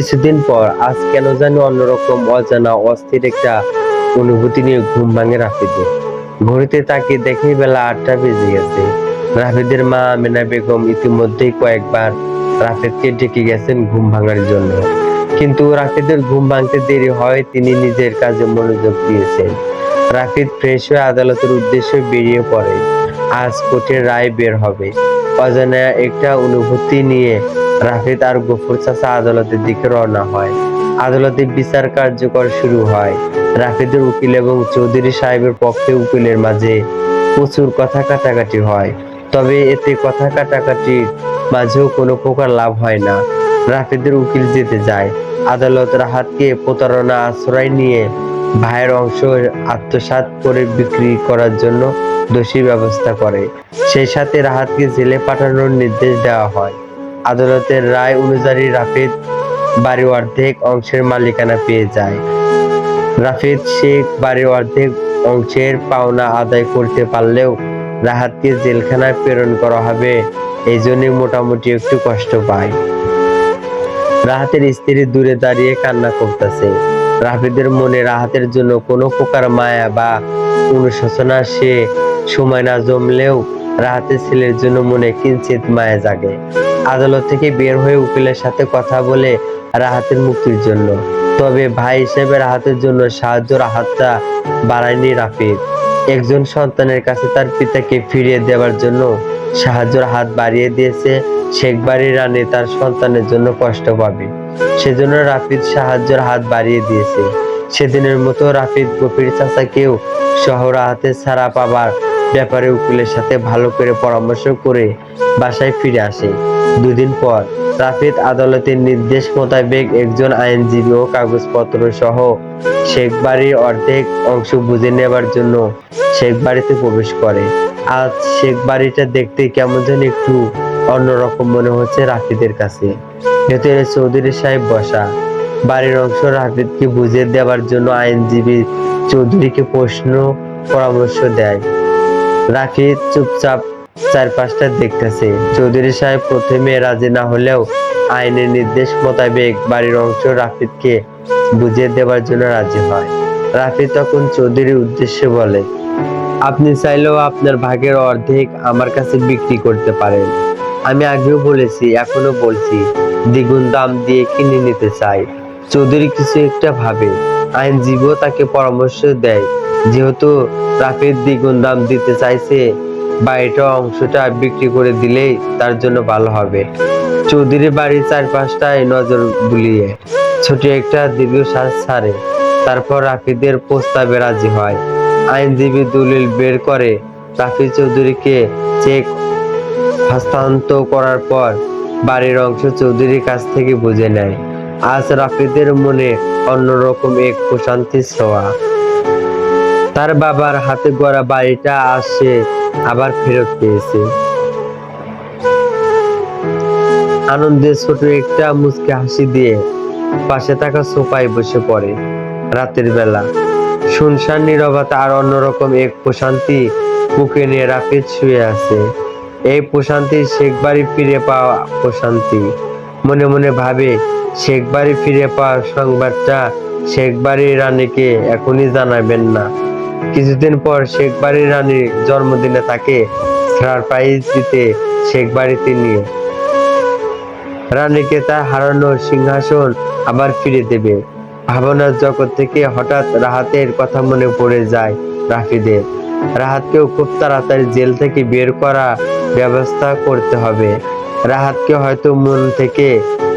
কিছুদিন পর আজ কেন জানি অন্যরকম অজানা, অস্থির একটা অনুভূতি নিয়ে ঘুম ভাঙে রাফিদের ঘড়িতে তাকে দেখে বেলা আটটা বেজে গেছে। রাফিদের মা আমেনা বেগম ইতিমধ্যেই কয়েকবার রাফিদকে ডেকে গেছেন ঘুম ভাঙার জন্য। কিন্তু রাফিদের ঘুম ভাঙতে দেরি হয় তিনি নিজের কাজে মনোযোগ দিয়েছেন। রাফিদ ফ্রেশ হয়ে আদালতের উদ্দেশ্যে বেরিয়ে পড়ে। আজ কোর্টের রায় বের হবে। অজানা একটা অনুভূতি নিয়ে রাফিদ আর গফুর চাচা আদালতের দিকে রওনা হয়। আদালতে বিচার কার্যকর শুরু হয়। রাফিদের উকিল এবং চৌধুরী সাহেবের পক্ষে উকিলের মাঝে প্রচুর কথা কাটাকাটি হয়। তবে এতে কথা কাটাকাটির মাঝেও কোনো প্রকার লাভ হয় না। রাফিদের উকিল যেতে যায়। আদালত রাহাতকে প্রতারণা আশ্রয় নিয়ে ভাইয়ের অংশ আত্মসাৎ করে বিক্রি করার জন্য দোষী ব্যবস্থা করে। সেই সাথে রাহাতকে জেলে পাঠানোর নির্দেশ দেওয়া হয়। আদালতের রায় অনুযায়ী রাফিদ বাড়ি অর্ধেক অংশের মালিকানা পেয়ে যায়। রাফিদ শেখ বাড়ির অর্ধেক অংশের পাওনা আদায় করতে পারলেও রাহাতকে জেলখানায় প্রেরণ করা হবে, এই জন্যই মোটামুটি একটু কষ্ট পায়। রাহাতের স্ত্রী দূরে দাঁড়িয়ে কান্না করতেছে। রাফিদের মনে রাহাতের জন্য কোনো প্রকার মায়া বা অনুশোচনা সে সময় না জমলেও রাহাতের ছেলের জন্য মনে কিঞ্চিত মায়া জাগে। আদালত থেকে বের হয়ে উকিলের সাথে কথা বলে রাহাতের মুক্তির জন্য। তবে ভাই হিসেবে রাহাতের জন্য সাহায্যের হাতটা বাড়ায়নি রাফিদ একজন সন্তানের কাছে তার পিতাকে ফিরিয়ে দেওয়ার জন্য সাহায্যের হাত বাড়িয়ে দিয়েছে। শেখ বাড়ির রানী তার সন্তানের জন্য কষ্ট পাবে। সেজন্য রাফিদ সাহায্যের হাত বাড়িয়ে দিয়েছে। সেদিনের মতো রাফিদ গফির চাচাকেও শহর হাতে ছাড়া পাবার ব্যাপারে উকিলের সাথে ভালো করে পরামর্শ করে বাসায় ফিরে আসে। দুদিন পর রাফিদ আদালতের নির্দেশ মোতাবেক একজন আইনজীবী ও কাগজপত্র সহ শেখ বাড়ির অর্ধেক অংশ বুঝে নেবার জন্য শেখ বাড়িতে প্রবেশ করে। আজ শেখ বাড়িটা দেখতে কেমন যেন একটু অন্যরকম মনে হচ্ছে রাফিদের কাছে। ভেতরে চৌধুরী সাহেব বসা। বাড়ির অংশ রাফিদকে বুঝিয়ে দেওয়ার জন্য আইনজীবী চৌধুরীকে প্রশ্ন, পরামর্শ দেয়। রাফিদ চুপচাপ চারপাশটা দেখতেছে। চৌধুরী সাহেব প্রথমে রাজি না হলেও আইনের নির্দেশ মোতাবেক বাড়ির অংশ রাফিদকে বুঝিয়ে দেওয়ার জন্য রাজি হয়। রাফিদ তখন চৌধুরীর উদ্দেশ্যে বলে, আপনি চাইলেও আপনার ভাগের অর্ধেক আমার কাছে বিক্রি করতে পারেন। আমি আগেও বলেছি এখনও বলছি, দ্বিগুণ দাম দিয়ে কিনে নিতে চাই। চৌধুরী কিছু একটা ভাবে। আইনজীবীও তাকে পরামর্শ দেয়, যেহেতু রাফিদ দ্বিগুণ দাম দিতে চাইছে বাড়িটা অংশটা বিক্রি করে দিলেই তার জন্য ভালো হবে। চৌধুরী বাড়ির চারপাশটায় নজর বুলিয়ে ছোট একটা দীর্ঘশ্বাস ছাড়ে। তারপর রাফিদের প্রস্তাবে রাজি হয়। আইনজীবী দলিল বের করে রাফি চৌধুরীকে চেক হস্তান্তর করার পর বাড়ির অংশ চৌধুরীর কাছ থেকে বুঝে নেয়। আজ রাফিদের মনে অন্যরকম এক প্রশান্তি ছোঁয়া। তার বাবার হাতে গড়া বাড়িটা আজ সে আবার ফেরত পেয়েছে। আনন্দে ছোট একটা মুচকে হাসি দিয়ে পাশে থাকা সোফায় বসে পড়ে রাতের বেলা। শুনশান নীরবতা আর অন্যরকম এক প্রশান্তি বুকে নিয়ে রাফিদ শুয়ে আছে। এই প্রশান্তি শেখ বাড়ি ফিরে পাওয়া প্রশান্তি। মনে মনে ভাবে শেখ বাড়ি ফিরে পাওয়ার সংবাদটা শেখ বাড়ির রানীকে এখনই জানাবেন না। কিছুদিন পর শেখ বাড়ির রানীর জন্মদিনে তাকে সারপ্রাইজ দিতে শেখ বাড়িতে নিয়ে রানীকে তার হারানো সিংহাসন আবার ফিরে দেবে। ভাবনার জগৎ থেকে হঠাৎ রাহাতের কথা মনে পড়ে যায় রাফিদের। রাহাতকেও খুব তাড়াতাড়ি জেল থেকে বের করা ব্যবস্থা করতে হবে। রাহাতকে হয়তো মন থেকে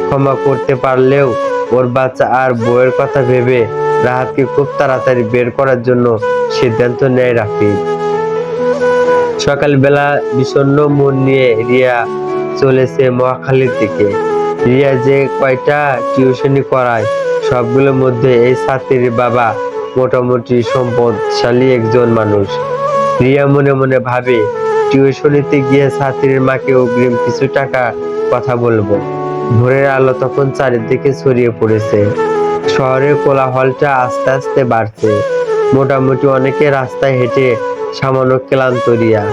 ক্ষমা করতে পারলেও ওর বাচ্চা আর বউয়ের কথা ভেবে রাহাতকে খুব তাড়াতাড়ি বের করার জন্য সিদ্ধান্ত নেয় রাফিদ সকালবেলা বিষণ্ণ মন নিয়ে রিয়া চলেছে মহাখালীর দিকে। রিয়া যে কয়টা টিউশনি করায় সবগুলোর মধ্যে এই ছাত্রীর বাবা মোটামুটি সম্পদশালী একজন মানুষ। রিয়া মনে মনে ভাবে, টিউশনিতে গিয়ে ছাত্রীর মাকে অগ্রিম কিছু টাকা কথা বলব। ভোরের আলো তখন চারিদিকে ছড়িয়ে পড়েছে। শহরের কোলাহলটা আস্তে আস্তে বাড়ছে। মোটামুটি অনেকে রাস্তায় হেঁটে সামান্য ক্লান্ত রিয়া।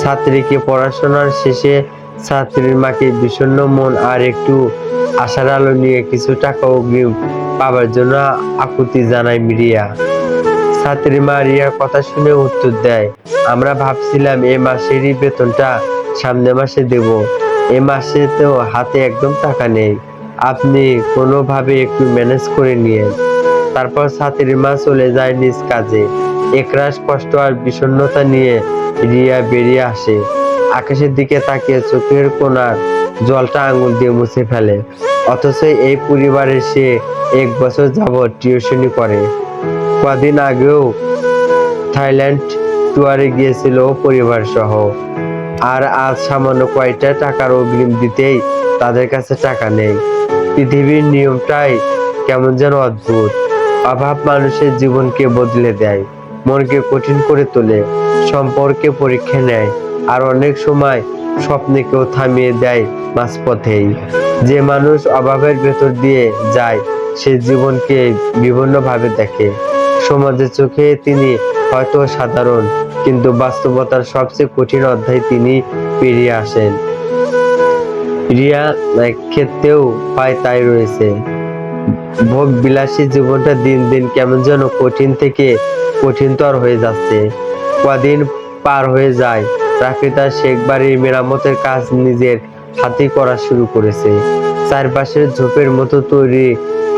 ছাত্রীকে পড়াশোনার শেষে ছাত্রীর মাকে বিষণ্ণ মন আর একটু আশার আলো নিয়ে কিছু টাকা অগ্রিম পাবার জন্য আকুতি জানায় মিরিয়া। ছাত্রী মা রিয়ার কথা শুনে উত্তর দেয়, আমরা ভাবছিলাম এ মাসেরই বেতনটা সামনে মাসে দেব। এ মাসে তো হাতে একদম টাকা নেই। আপনি কোনোভাবে একটু ম্যানেজ করে নিয়েন। তারপর ছাত্রীর মা চলে যায় নিজ কাজে। একরাশ কষ্ট আর বিষণ্ণতা নিয়ে রিয়া বেরিয়ে আসে। আকাশের দিকে তাকিয়ে চোখের কোণার জলটা আঙুল দিয়ে মুছে ফেলে। অথচ এই পরিবারে সে এক বছর যাবৎ টিউশনি করে। কদিন আগেও থাইল্যান্ড টুয়ারে গিয়েছিল পরিবার সহ আর আজ সামান্য কয়টা টাকার অগ্রিম দিতেই তাদের কাছে টাকা নেই। পৃথিবীর নিয়মটাই কেমন যেন অদ্ভুত। অভাব মানুষের জীবনকে বদলে দেয়, মনকে কঠিন করে তোলে, সম্পর্কে পরীক্ষা নেয়, আর অনেক সময় স্বপ্নকেও থামিয়ে দেয় মাঝপথেই। যে মানুষ অভাবের ভেতর দিয়ে যায়, সে জীবনকে বিভিন্নভাবে দেখে। সমাজের চোখে তিনি হয়তো সাধারণ, কিন্তু বাস্তবতার সবচেয়ে কঠিন অধ্যায় তিনি পেরিয়ে আসেন। রিয়া ক্ষেত্রেও হয় তাই রয়েছে। ভোগ বিলাসী জীবনটা দিন দিন কেমন যেন কঠিন থেকে কঠিনতর হয়ে যাচ্ছে। কদিন পার হয়ে যায় রাফি তার শেখ বাড়ির মেরামতের কাজ নিজের হাতে করা শুরু করেছে। চারপাশের ঝোপের মতো তৈরি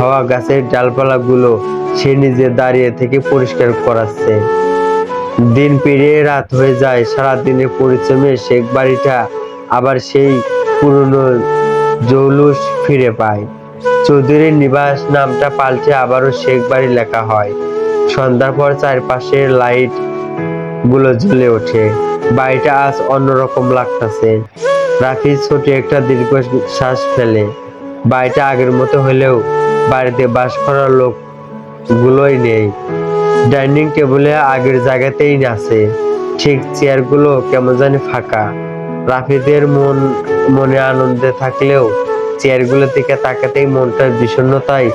হওয়া গাছের ডালপালাগুলো সে নিজে দাঁড়িয়ে থেকে পরিষ্কার করাচ্ছে। দিন পেরিয়ে রাত হয়ে যায় সারা দিনের পরিশ্রমে শেখ বাড়িটা আবার সেই পুরনো জৌলুস ফিরে পায়। চৌধুরীর নিবাস নামটা পাল্টে আবারও শেখ বাড়ি লেখা হয়। সন্ধ্যার পর চারপাশের লাইটগুলো জ্বলে ওঠে। বাড়িটা আজ অন্যরকম লাগতেছে। রাফি ছোট একটা দীর্ঘ শ্বাস ফেলে। বাড়িটা আগের মতো হলেও বাড়িতে বাস করার লোক গুলোই নেই। ডাইনিং টেবিলে আগের জায়গাতেই আছে। ঠিক চেয়ারগুলো কেমন জানি ফাঁকা। রাফিদের মন মনে আনন্দে থাকলেও চেয়ারগুলোর দিকে তাকাতেই মনটার বিষণ্ণতায়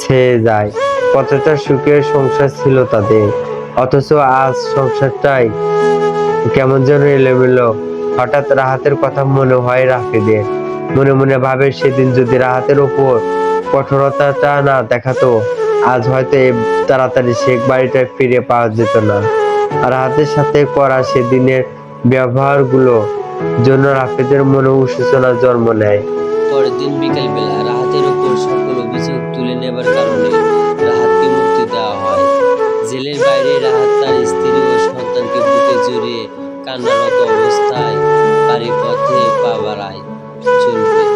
ছেয়ে যায়। কতটা সুখের সংসার ছিল তাদের, অথচ আজ সংসারটাই কেমন যেন এলোমেলো। হঠাৎ রাহাতের কথা মনে হয় রাফিদের। মনে মনে ভাবে সেদিন যদি রাহাতের ওপর কঠোরতাটা না দেখাতো, আজ হয়তো তাড়াতাড়ি শেখ বাড়িটা ফিরে পাওয়া যেত না। আর হাতের সাথে করা সেদিনের ব্যবহারগুলো জন্য রাফেদের মনে উসূচনা জন্ম নেয়। পরের দিন বিকেলবেলা রাহাতের উপর সকল অভিযোগ তুলে নেবার কারণে রাহাতকে মুক্তি দেওয়া হয়। জেলের বাইরে রাহাত তার স্ত্রী ও সন্তানকে বুকে জুড়ে কান্নারত অবস্থায় বাড়ির পথে পা বাড়ায়। চলবে।